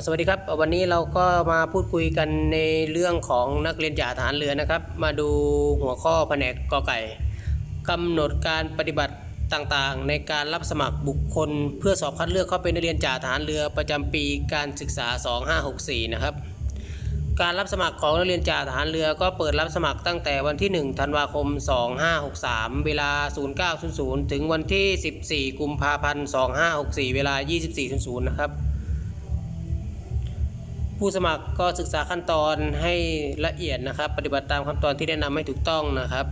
สวัสดีครับวันนี้เราก็มาพูดคุยกันในเรื่องของนักเรียนจ่าทหารเรือนะครับ มาดูหัวข้อแผนกกอไก่กำหนดการปฏิบัติต่างๆ ในการรับสมัครบุคคล เพื่อสอบคัดเลือกเข้าเป็นนักเรียนจ่าทหารเรือประจำปีการศึกษา 2564 นะครับ การรับสมัครของนักเรียนจ่าทหารเรือก็เปิดรับสมัครตั้งแต่วันที่ 1 ธันวาคม 2563 เวลา 0900 ถึงวันที่ 14 กุมภาพันธ์ 2564 เวลา 2400 นะครับ ผู้สมัครก็ศึกษาขั้นตอนให้ละเอียดนะครับ ปฏิบัติตามขั้นตอนที่แนะนำให้ถูกต้องนะครับ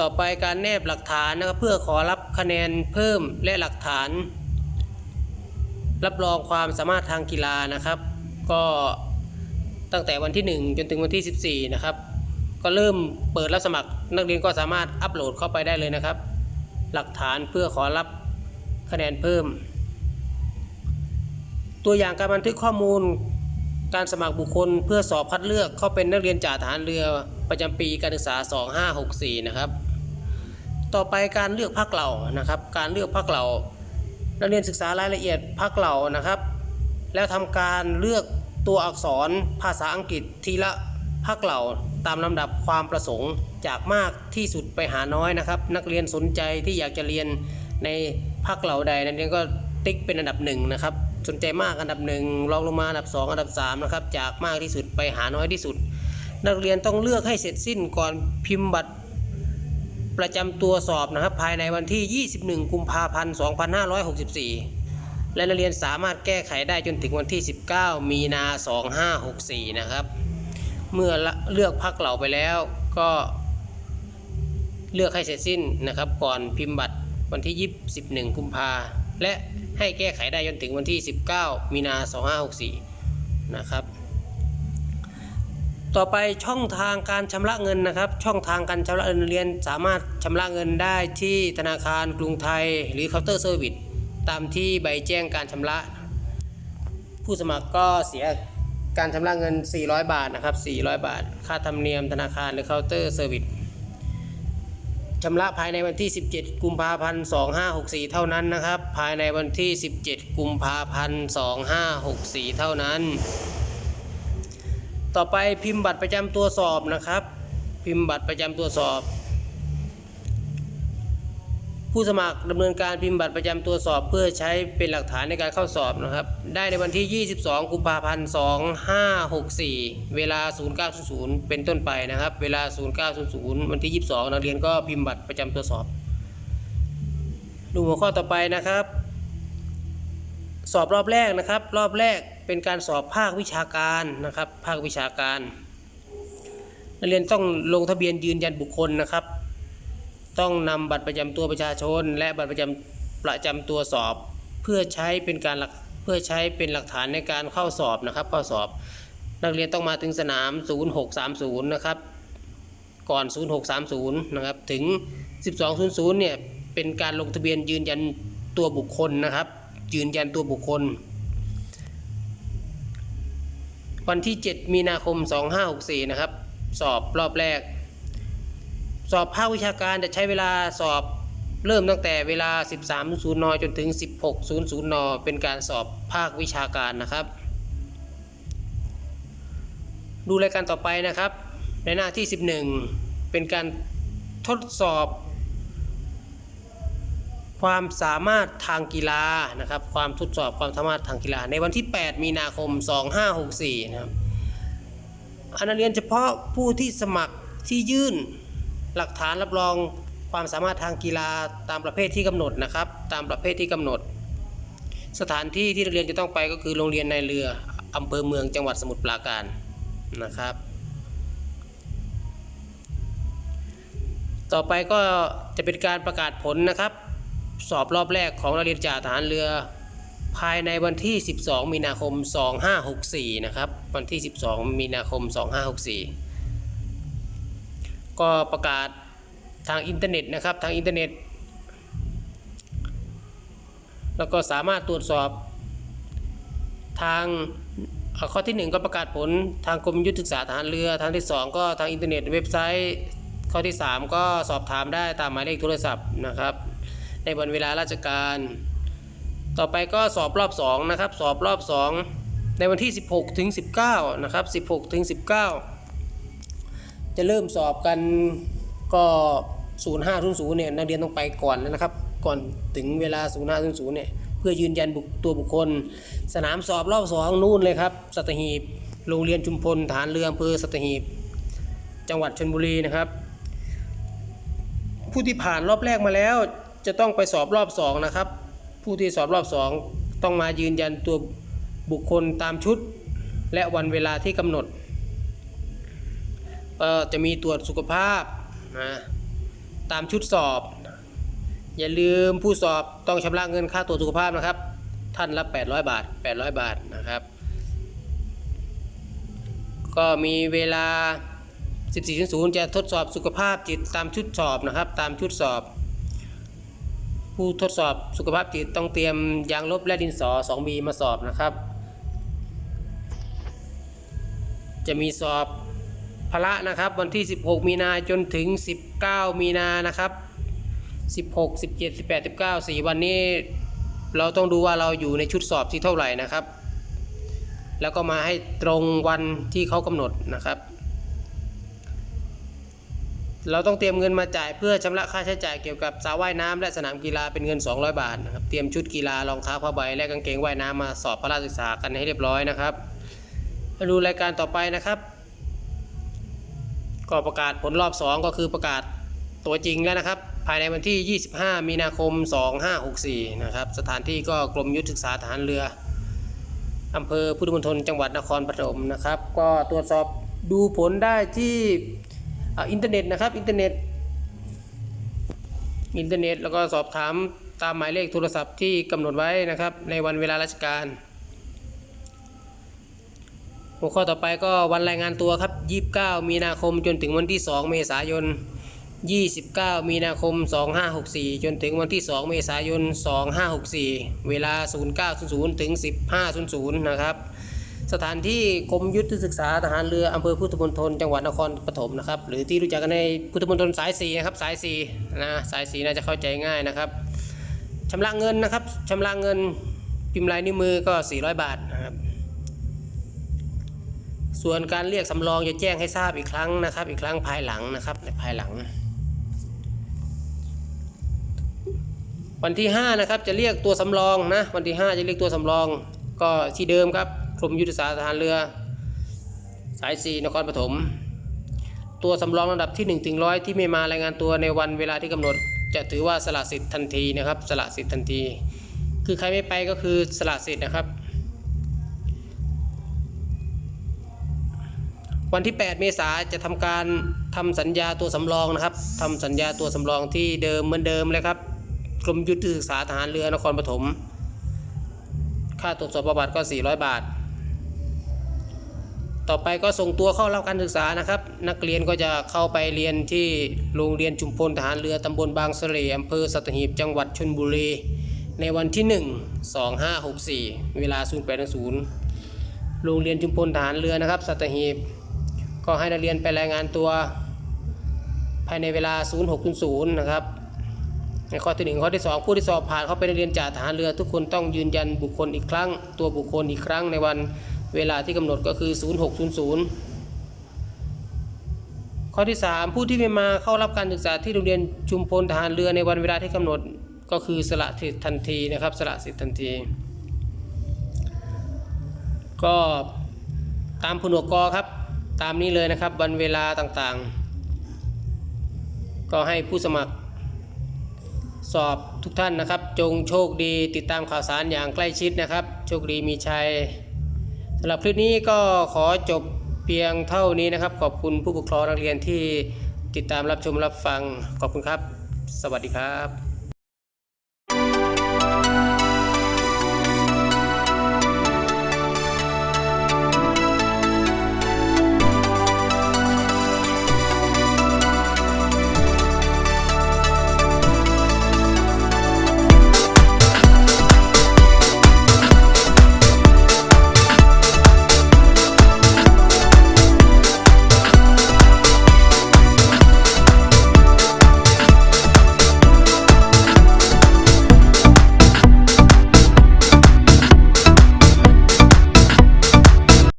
ต่อไปการแนบหลักฐานนะครับเพื่อขอรับคะแนนเพิ่มและหลักฐาน รับรองความสามารถทางกีฬานะครับ ก็ตั้งแต่วันที่ 1 จนถึงวันที่ 14 นะครับ ก็เริ่มเปิดรับสมัคร นักเรียนก็สามารถอัปโหลดเข้าไปได้เลยนะครับ หลักฐานเพื่อขอรับคะแนนเพิ่ม ตัวอย่างการบันทึกข้อมูล การสมัครบุคคลเพื่อสอบคัดเลือกเข้าเป็นนักเรียนจ่าทหารเรือประจำปีการศึกษา 2564 นะครับ ต่อไปการเลือกพักเหล่านะครับ การเลือกพักเหล่า นักเรียนศึกษารายละเอียดพักเหล่านะครับ แล้วทำการเลือกตัวอักษรภาษาอังกฤษทีละพักเหล่าตามลำดับความประสงค์จากมากที่สุดไปหาน้อยนะครับ นักเรียนสนใจที่อยากจะเรียนในพักเหล่าใดนักเรียนก็ติ๊กเป็นอันดับหนึ่งนะครับ สนใจมากอันดับหนึ่งรองลงมาอันดับสองอันดับสามนะครับจากมากที่สุดไปหาน้อยที่สุด นักเรียนต้องเลือกให้เสร็จสิ้นก่อนพิมพ์บัตรประจำตัวสอบนะครับ ภายในวันที่ 21 กุมภาพันธ์ 2564 และนักเรียนสามารถแก้ไขได้จนถึงวันที่ 19 มีนา 2564 นะครับ เมื่อเลือกพักเหล่าไปแล้วก็ เลือกให้เสร็จสิ้นนะครับ ก่อนพิมพ์บัตรวันที่ 21 กุมภา และให้แก้ไขได้จนถึงวันที่ 19 มีนา 2564 นะครับ ต่อไปช่องทางการชำระเงินนะครับ ช่องทางการชำระเงินเรียนสามารถชำระเงินได้ที่ธนาคารกรุงไทยหรือเคาน์เตอร์เซอร์วิสตามที่ใบแจ้งการชำระ ผู้สมัครก็เสียการชำระเงิน 400 บาทนะครับ 400 บาท ค่าธรรมเนียมธนาคารหรือเคาน์เตอร์เซอร์วิส ชำระภายในวันที่ 17 กุมภาพันธ์ 2564 เท่านั้นนะครับ ภายในวันที่ 17 กุมภาพันธ์ 2564 เท่านั้น ต่อไปพิมพ์บัตรประจำตัวสอบนะครับ พิมพ์บัตรประจำตัวสอบ ผู้สมัครดำเนินการพิมพ์บัตรประจำตัวสอบ เพื่อใช้เป็นหลักฐานในการเข้าสอบนะครับ ได้ในวันที่ 22 กุมภาพันธ์ 2564 เวลา 0900 เป็นต้นไปนะครับ เวลา 0900 วันที่ 22 นักเรียนก็พิมพ์บัตรประจำตัวสอบ ดูหัวข้อต่อไปนะครับ สอบรอบแรกนะครับ รอบแรกเป็นการสอบภาควิชาการนะครับ ภาควิชาการ นักเรียนต้องลงทะเบียนยืนยันบุคคลนะครับ ต้องนำบัตรประจำตัวประชาชน และบัตรประจำประจำตัวสอบ เพื่อใช้เป็นการเพื่อใช้เป็นหลักฐานในการเข้าสอบนะครับ เข้าสอบ นักเรียนต้องมาถึงสนาม 0630 นะครับ ก่อน 0630 นะครับ ถึง 1200 เนี่ย เป็นการลงทะเบียนยืนยันตัวบุคคลนะครับ ยืนยันตัวบุคคล วันที่ 7 มีนาคม 2564 นะครับ สอบรอบแรก สอบภาควิชาการจะใช้เวลาสอบเริ่มตั้งแต่เวลา 13.00 น จนถึง 16.00 น เป็นการสอบภาควิชาการนะครับ ดูรายการต่อไปนะครับ ในหน้าที่ 11 เป็นการทดสอบ ความสามารถทางกีฬานะครับ ความทดสอบความสามารถทางกีฬา ในวันที่ 8 มีนาคม 2564 นะครับอันนักเรียนเฉพาะผู้ที่สมัครที่ยื่น หลักฐานรับรองความสามารถทางกีฬาตามประเภทที่กำหนดนะครับ ตามประเภทที่กำหนด สถานที่ที่นักเรียนจะต้องไปก็คือโรงเรียนในเรืออำเภอเมืองจังหวัดสมุทรปราการนะครับ ต่อไปก็จะเป็นการประกาศผลนะครับ สอบรอบแรกของนักเรียนจ่าทหารเรือภายในวันที่ 12 มีนาคม 2564 นะครับ วันที่ 12 มีนาคม 2564 ก็ประกาศทางอินเทอร์เน็ตนะครับทางอินเทอร์เน็ต แล้วก็สามารถตรวจสอบ ทางข้อที่ 1 ก็ประกาศผลทางกรมยุทธศึกษาทหารเรือทางที่ 2 ก็ทางอินเทอร์เน็ตเว็บไซต์ ข้อที่ 3 ก็สอบถามได้ตามหมายเลขโทรศัพท์นะครับ ในวันเวลาราชการ ต่อไปก็สอบรอบ2นะครับสอบรอบ 2 ในวันที่ 16ถึง19นะครับ16ถึง19 จะเริ่มสอบกันก็0500เนี่ยนักเรียนต้องไปก่อนแล้วนะครับ ก่อนถึงเวลา0500เนี่ยเพื่อยืนยันบุตัวบุคคล สนามสอบรอบ2นู่นเลยครับสัตหีบโรงเรียนชุมพลฐานเรืออำเภอสัตหีบ จังหวัดชลบุรีนะครับ ผู้ที่ผ่านรอบแรกมาแล้วจะต้องไปสอบรอบสองนะครับ ผู้ที่สอบรอบสองต้องมายืนยันตัวบุคคลตามชุด และวันเวลาที่กำหนด ก็จะมีตรวจสุขภาพนะตามชุดสอบ อย่าลืมผู้สอบต้องชำระเงินค่าตรวจสุขภาพนะครับ ท่านละ 800 บาท 800 บาทนะครับ ก็มีเวลา 14.0 จะทดสอบสุขภาพจิตตามชุดสอบนะครับ ตามชุดสอบ ผู้ทดสอบสุขภาพจิตต้องเตรียมยางลบและดินสอ 2B มาสอบนะครับ จะมีสอบ พละนะครับวันที่ 16 มีนาจนถึง 19 มีนานะครับ 16 17 18 19 4 วันนี้ เราต้องดูว่าเราอยู่ในชุดสอบที่เท่าไหร่นะครับ แล้วก็มาให้ตรงวันที่เขากำหนดนะครับ เราต้องเตรียมเงินมาจ่ายเพื่อชำระค่าใช้จ่ายเกี่ยวกับสระว่ายน้ำและสนามกีฬาเป็นเงิน 200 บาทนะครับเตรียมชุดกีฬารองเท้าผ้าใบและกางเกงว่ายน้ำมาสอบพละศึกษากันให้เรียบร้อยนะครับมาดูรายการต่อไปนะครับ ก็ประกาศผลรอบ 2 ก็คือประกาศตัวจริงแล้วนะครับ ภายในวันที่ 25 มีนาคม 2564 นะครับ สถานที่ก็กรมยุทธศึกษาทหารเรืออำเภอพุทธมณฑลจังหวัดนครปฐมนะครับ ก็ตรวจสอบดูผลได้ที่ออินเทอร์เน็ตนะครับอินเทอร์เน็ตอินเทอร์เน็ตแล้วก็สอบถามตามหมายเลขโทรศัพท์ที่กำหนดไว้นะครับ ในวันเวลาราชการ หัวข้อต่อไปก็วันรายงานตัวครับ 29 มีนาคมจนถึงวันที่ 2 เมษายน 29 มีนาคม 2564 จนถึงวันที่ 2 เมษายน 2564 เวลา 0900 ถึง 1500 นะครับ สถานที่กรมยุทธศึกษาทหารเรืออำเภอพุทธมณฑลจังหวัดนครปฐมนะครับ หรือที่รู้จักกันในพุทธมณฑลสายสีนะครับ สายสีนะ สายสีน่าจะเข้าใจง่ายนะครับชำระเงินนะครับชำระเงินพิมพ์ลายนิ้วมือก็ 400 บาทนะครับ ส่วนการเรียกสำรองจะแจ้งให้ทราบอีกครั้งนะครับ อีกครั้งภายหลังนะครับในภายหลัง วันที่ 5 นะครับ จะเรียกตัวสำรองนะวันที่ 5 จะเรียกตัวสำรอง ก็ที่เดิมครับกรมยุทธศาสตร์ทหารเรือ สาย4นครปฐมตัวสำรองลำดับที่1ถึง100ที่ไม่มารายงานตัวในวันเวลาที่กำหนด จะถือว่าสละสิทธิ์ทันทีนะครับ สละสิทธิ์ทันที คือใครไม่ไปก็คือสละสิทธิ์นะครับ วันที่ 8 เมษาจะทำการทำสัญญาตัวสำรองนะครับทำสัญญาตัวสำรองที่เดิมเหมือนเดิมเลยครับกรมยุทธศึกษาทหารเรือนครปฐมค่าตรวจสอบประวัติก็ 400 บาท ต่อไปก็ส่งตัวเข้ารับการศึกษานะครับ นักเรียนก็จะเข้าไปเรียนที่โรงเรียนชุมพลทหารเรือตำบลบางเสร่อำเภอสัตหีบจังหวัดชลบุรีในวันที่ 1 2564 เวลา 08.00โรงเรียนชุมพลทหารเรือนะครับ สัตหีบ ก็ให้นักเรียนไปรายงานตัว ภายในเวลา 0600 นะครับในข้อที่1ข้อที่2ผู้ที่สอบผ่านเข้าไปในเรียนจ่าทหารเรือ ทุกคนต้องยืนยันบุคคลอีกครั้ง ตัวบุคคลอีกครั้งในวันเวลาที่กำหนดก็คือ 0600 ข้อที่ 3 ผู้ที่ไม่มาเข้ารับการศึกษาที่โรงเรียนชุมพลทหารเรือในวันเวลาที่กำหนดก็คือสละสิทธิ์ทันทีนะครับสละสิทธิ์ทันที ก็ตามผนวกกอครับ ตามนี้เลยนะครับวันเวลาต่างๆ ก็ให้ผู้สมัคร สอบทุกท่านนะครับ จงโชคดีติดตามข่าวสารอย่างใกล้ชิดนะครับ โชคดีมีชัยสำหรับคลิปนี้ก็ขอจบเพียงเท่านี้นะครับ ขอบคุณผู้ปกครองนักเรียนที่ติดตามรับชมรับฟังขอบคุณครับ สวัสดีครับ